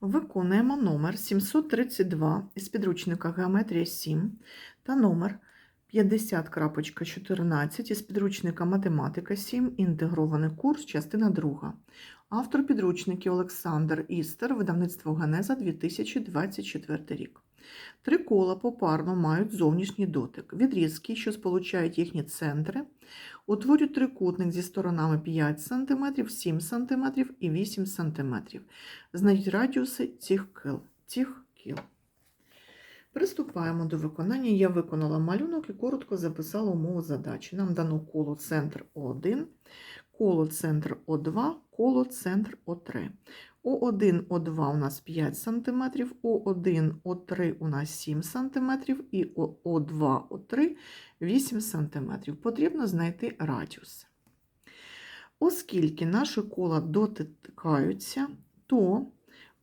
Виконуємо номер 732 із підручника Геометрія 7 та номер 50.14 із підручника Математика 7, інтегрований курс, частина 2. Автор підручників Олександр Істер, видавництво Генеза 2024 рік. Три кола попарно мають зовнішній дотик. Відрізки, що сполучають їхні центри, утворюють трикутник зі сторонами 5 см, 7 см і 8 см. Знайдіть радіуси цих кіл. Цих кіл. Приступаємо до виконання. Я виконала малюнок і коротко записала умову задачі. Нам дано коло центр О1, коло центр О2, коло центр О3. О1, О2 у нас 5 см, О1, О3 у нас 7 см і О2, О3 8 см. Потрібно знайти радіус. Оскільки наші кола дотикаються, то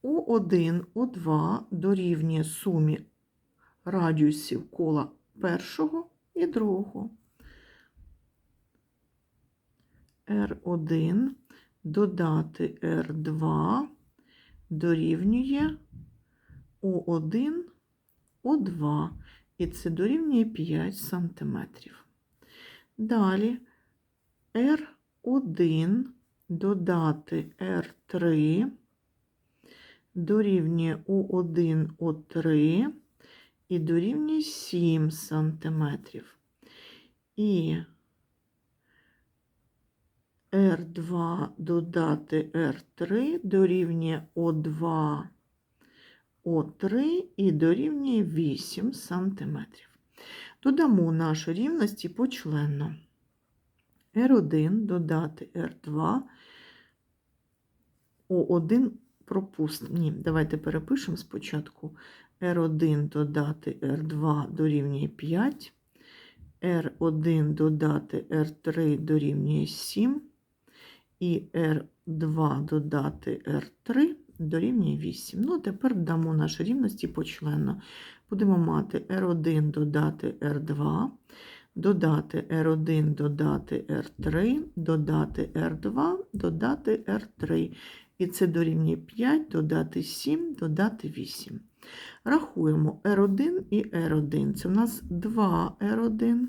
О1, О2 дорівнює сумі радіусів кола першого і другого. R1 додати R2 дорівнює О1, О2, і це дорівнює 5 см. Далі R1 додати R3 дорівнює О1, О3 і дорівнює 7 см. І R2 додати R3 дорівнює О2, О3 і дорівнює 8 см. Додамо наші рівності почленно. R1 додати R2, О1 пропустимо. Ні, давайте перепишемо спочатку. R1 додати R2 дорівнює 5, R1 додати R3 дорівнює 7, і R2 додати R3 дорівнює 8. Ну, тепер дамо наші рівності почленно. Будемо мати R1 додати R2, додати R1 додати R3, додати R2, додати R3. І це дорівнює 5, додати 7, додати 8. Рахуємо R1 і R1. Це у нас 2 R1,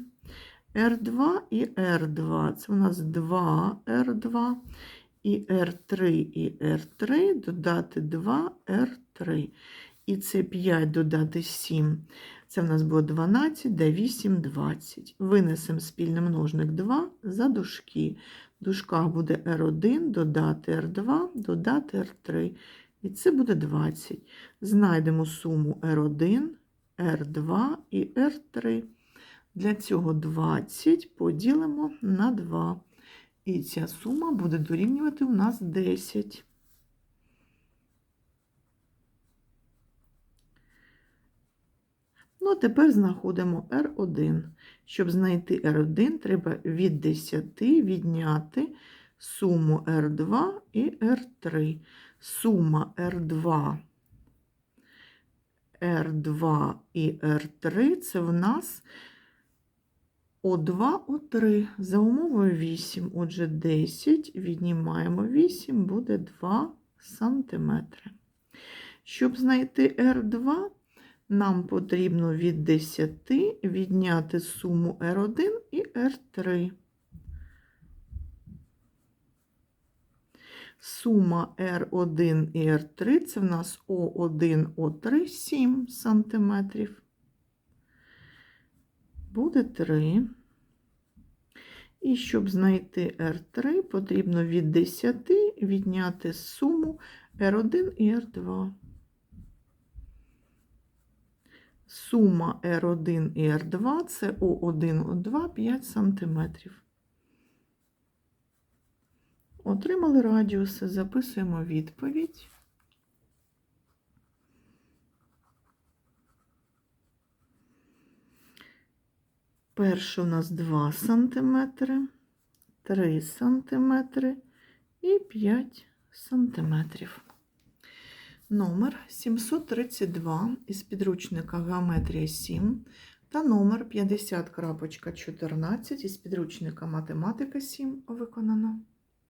R2 і R2. Це у нас 2 R2 і R3 і R3 додати 2 R3. І це 5 додати 7. Це в нас було 12, де 8, 20. Винесемо спільний множник 2 за дужки. В дужках буде R1, додати R2, додати R3. І це буде 20. Знайдемо суму R1, R2 і R3. Для цього 20 поділимо на 2. І ця сума буде дорівнювати у нас 10. Ну, а тепер знаходимо R1. Щоб знайти R1, треба від 10 відняти суму R2 і R3. Сума R2, R2 і R3 це в нас О2, О3. За умовою 8. Отже, 10 віднімаємо 8, буде 2 см. Щоб знайти R2, нам потрібно від 10 відняти суму R1 і R3. Сума R1 і R3 це в нас О1, О3 7 см. Буде 3. І щоб знайти R3, потрібно від 10 відняти суму R1 і R2. Сума R1 і R2 це О1, О2 5 см. Отримали радіуси, записуємо відповідь. Перший у нас 2 см, 3 см і 5 см. Номер 732 із підручника Геометрія 7 та номер 50.14 із підручника Математика 7 виконано.